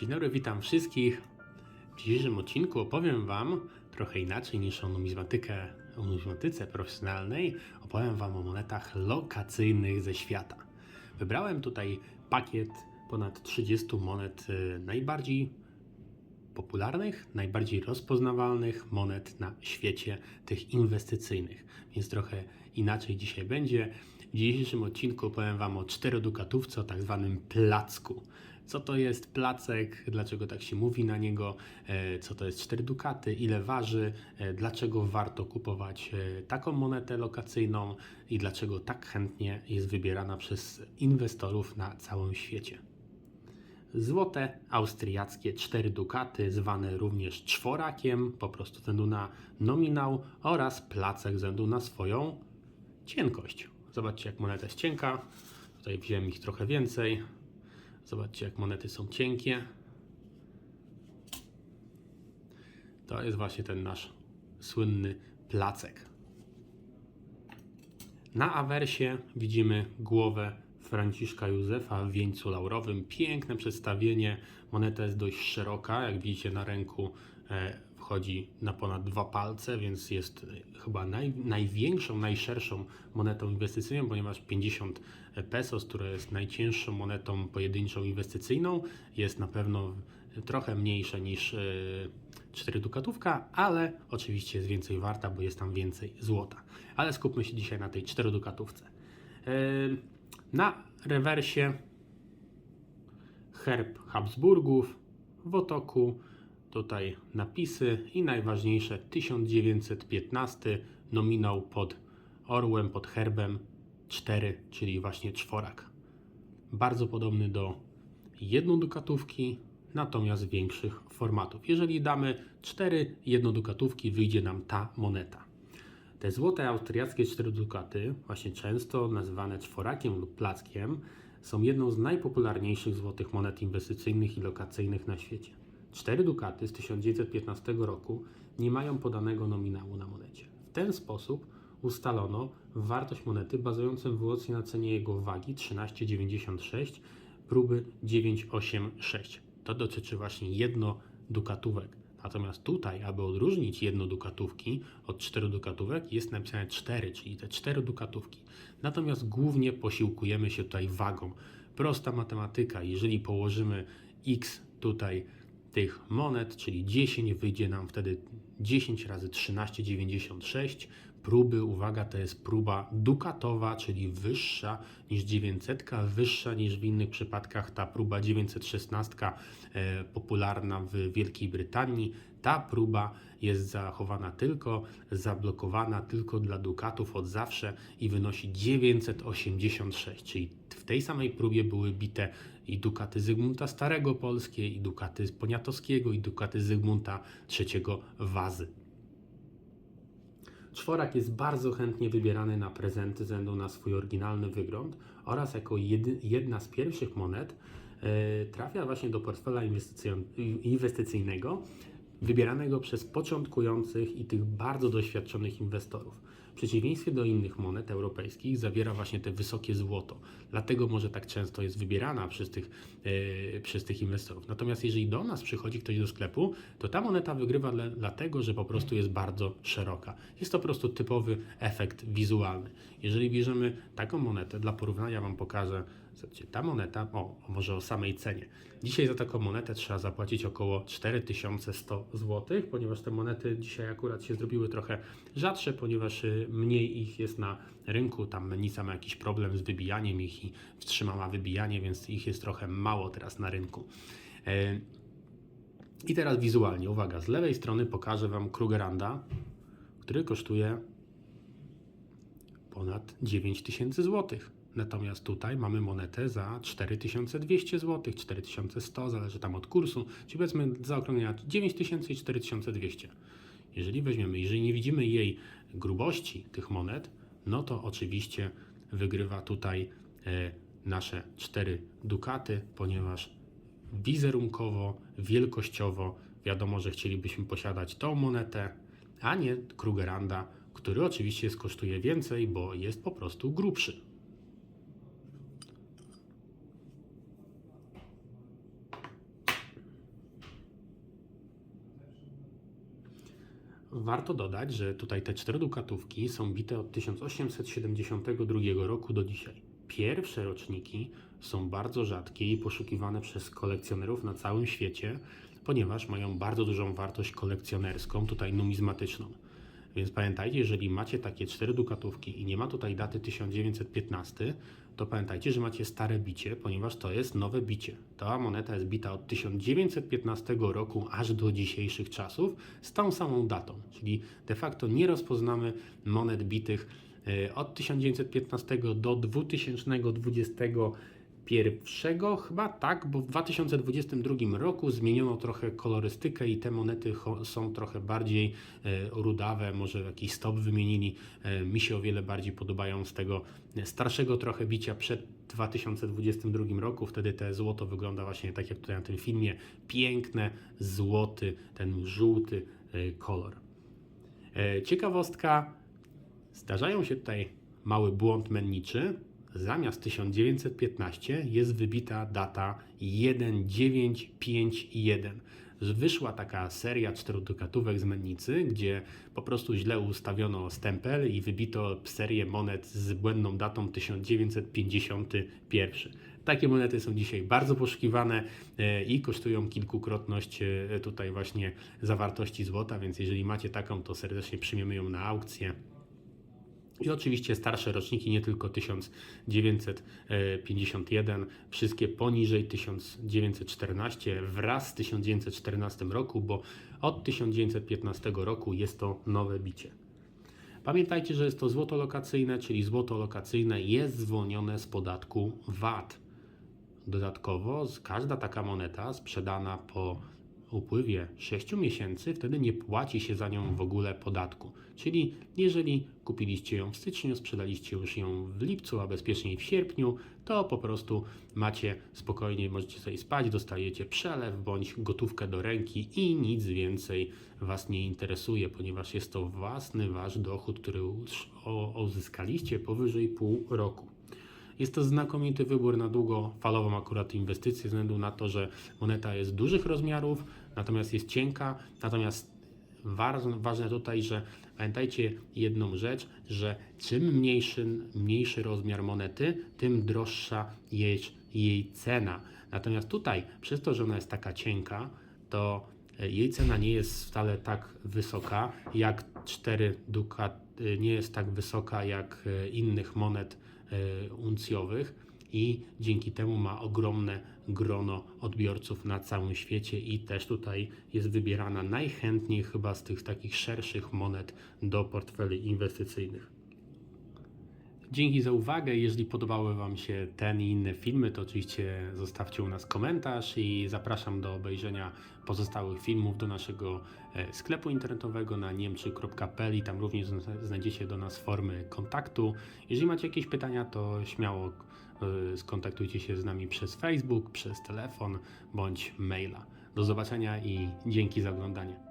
Dzień dobry, witam wszystkich. W dzisiejszym odcinku opowiem Wam trochę inaczej niż o numizmatykę, o numizmatyce profesjonalnej. Opowiem Wam o monetach lokacyjnych ze świata. Wybrałem tutaj pakiet ponad 30 monet y, najbardziej popularnych, najbardziej rozpoznawalnych monet na świecie, tych inwestycyjnych. Więc trochę inaczej dzisiaj będzie. W dzisiejszym odcinku powiem Wam o czterodukatówce, o tak zwanym placku. Co to jest placek, dlaczego tak się mówi na niego, e, co to jest cztery dukaty, ile waży, e, dlaczego warto kupować e, taką monetę lokacyjną i dlaczego tak chętnie jest wybierana przez inwestorów na całym świecie. Złote austriackie cztery dukaty, zwane również czworakiem, po prostu ze względu na nominał, oraz placek ze względu na swoją cienkość. Zobaczcie, jak moneta jest cienka. Tutaj wziąłem ich trochę więcej. Zobaczcie, jak monety są cienkie. To jest właśnie ten nasz słynny placek. Na awersie widzimy głowę Franciszka Józefa w wieńcu laurowym. Piękne przedstawienie. Moneta jest dość szeroka, jak widzicie na ręku e, wchodzi na ponad dwa palce, więc jest e, chyba naj, największą, najszerszą monetą inwestycyjną, ponieważ 50 pesos, która jest najcięższą monetą pojedynczą inwestycyjną, jest na pewno trochę mniejsza niż e, 4 dukatówka, ale oczywiście jest więcej warta, bo jest tam więcej złota. Ale skupmy się dzisiaj na tej 4 dukatówce. Na rewersie herb Habsburgów w otoku, tutaj napisy i najważniejsze 1915 nominał pod orłem, pod herbem 4, czyli właśnie czworak. Bardzo podobny do jednodukatówki, natomiast większych formatów. Jeżeli damy 4 jednodukatówki, wyjdzie nam ta moneta. Te złote austriackie cztery dukaty, właśnie często nazywane czworakiem lub plackiem, są jedną z najpopularniejszych złotych monet inwestycyjnych i lokacyjnych na świecie. Cztery dukaty z 1915 roku nie mają podanego nominału na monecie. W ten sposób ustalono wartość monety bazującą wyłącznie na cenie jego wagi 13,96 próby 986. To dotyczy właśnie jednodukatówek. Natomiast tutaj, aby odróżnić jednodukatówki od czterodukatówek, jest napisane 4, czyli te cztery dukatówki. Natomiast głównie posiłkujemy się tutaj wagą. Prosta matematyka. Jeżeli położymy x tutaj tych monet, czyli 10, wyjdzie nam wtedy 10 razy 13,96. Próby, uwaga, to jest próba dukatowa, czyli wyższa niż 900, wyższa niż w innych przypadkach ta próba 916 e, popularna w Wielkiej Brytanii. Ta próba jest zachowana tylko, zablokowana tylko dla dukatów od zawsze i wynosi 986, czyli w tej samej próbie były bite i dukaty Zygmunta Starego polskie, i dukaty Poniatowskiego, i dukaty Zygmunta III Wazy. Czworak jest bardzo chętnie wybierany na prezenty ze względu na swój oryginalny wygląd oraz jako jedna z pierwszych monet e, trafia właśnie do portfela inwestycyjnego wybieranego przez początkujących i tych bardzo doświadczonych inwestorów. Przeciwieństwie do innych monet europejskich zawiera właśnie te wysokie złoto. Dlatego może tak często jest wybierana przez tych, e, przez tych inwestorów. Natomiast jeżeli do nas przychodzi ktoś do sklepu, to ta moneta wygrywa dla, dlatego, że po prostu jest bardzo szeroka. Jest to po prostu typowy efekt wizualny. Jeżeli bierzemy taką monetę, dla porównania Wam pokażę, zobaczcie, ta moneta, o, może o samej cenie. Dzisiaj za taką monetę trzeba zapłacić około 4100 zł, ponieważ te monety dzisiaj akurat się zrobiły trochę rzadsze, ponieważ y, mniej ich jest na rynku. Tam Menica ma jakiś problem z wybijaniem ich i wstrzymała wybijanie, więc ich jest trochę mało teraz na rynku. E, I teraz wizualnie, uwaga, z lewej strony pokażę Wam Krugeranda, który kosztuje ponad 9000 zł. Natomiast tutaj mamy monetę za 4200 zł, 4100, zależy tam od kursu, czyli powiedzmy zaokrąglenia 9000 i 4200. Jeżeli weźmiemy, jeżeli nie widzimy jej grubości tych monet, no to oczywiście wygrywa tutaj e, nasze 4 dukaty, ponieważ wizerunkowo, wielkościowo wiadomo, że chcielibyśmy posiadać tą monetę, a nie Krugeranda, który oczywiście jest, kosztuje więcej, bo jest po prostu grubszy. Warto dodać, że tutaj te cztery dukatówki są bite od 1872 roku do dzisiaj. Pierwsze roczniki są bardzo rzadkie i poszukiwane przez kolekcjonerów na całym świecie, ponieważ mają bardzo dużą wartość kolekcjonerską, tutaj numizmatyczną. Więc pamiętajcie, jeżeli macie takie cztery dukatówki i nie ma tutaj daty 1915, to pamiętajcie, że macie stare bicie, ponieważ to jest nowe bicie. Ta moneta jest bita od 1915 roku aż do dzisiejszych czasów z tą samą datą, czyli de facto nie rozpoznamy monet bitych e, od 1915 do 2021 chyba tak, bo w 2022 roku zmieniono trochę kolorystykę i te monety są trochę bardziej e, rudawe, może jakiś stop wymienili. E, mi się o wiele bardziej podobają z tego starszego trochę bicia przed 2022 roku. Wtedy te złoto wygląda właśnie tak jak tutaj na tym filmie. Piękne, złoty, ten żółty e, kolor. E, Ciekawostka, zdarzają się tutaj mały błąd menniczy. Zamiast 1915 jest wybita data 1951. Wyszła taka seria czterodukatówek z mennicy, gdzie po prostu źle ustawiono stempel i wybito serię monet z błędną datą 1951. Takie monety są dzisiaj bardzo poszukiwane e, i kosztują kilkukrotność e, tutaj właśnie zawartości złota, więc jeżeli macie taką, to serdecznie przyjmiemy ją na aukcję. I oczywiście starsze roczniki, nie tylko 1951, wszystkie poniżej 1914 wraz z 1914 roku, bo od 1915 roku jest to nowe bicie. Pamiętajcie, że jest to złoto lokacyjne, czyli złoto lokacyjne jest zwolnione z podatku VAT. Dodatkowo każda taka moneta sprzedana po upływie 6 miesięcy, wtedy nie płaci się za nią w ogóle podatku. Czyli jeżeli kupiliście ją w styczniu, sprzedaliście już ją w lipcu, a bezpieczniej w sierpniu, to po prostu macie spokojnie, możecie sobie spać, dostajecie przelew bądź gotówkę do ręki i nic więcej Was nie interesuje, ponieważ jest to własny Wasz dochód, który już uzyskaliście powyżej pół roku. Jest to znakomity wybór na długofalową akurat inwestycję, ze względu na to, że moneta jest dużych rozmiarów, natomiast jest cienka, natomiast ważne, tutaj, że pamiętajcie jedną rzecz, że czym mniejszy, mniejszy rozmiar monety, tym droższa jest jej cena. Natomiast tutaj, przez to, że ona jest taka cienka, to e, jej cena nie jest wcale tak wysoka jak 4 dukat, e, nie jest tak wysoka jak e, innych monet uncjowych i dzięki temu ma ogromne grono odbiorców na całym świecie i też tutaj jest wybierana najchętniej chyba z tych takich szerszych monet do portfeli inwestycyjnych. Dzięki za uwagę. Jeżeli podobały Wam się ten i inne filmy, to oczywiście zostawcie u nas komentarz i zapraszam do obejrzenia pozostałych filmów do naszego e, sklepu internetowego na niemczy.pl i tam również zna- znajdziecie do nas formy kontaktu. Jeżeli macie jakieś pytania, to śmiało e, skontaktujcie się z nami przez Facebook, przez telefon bądź maila. Do zobaczenia i dzięki za oglądanie.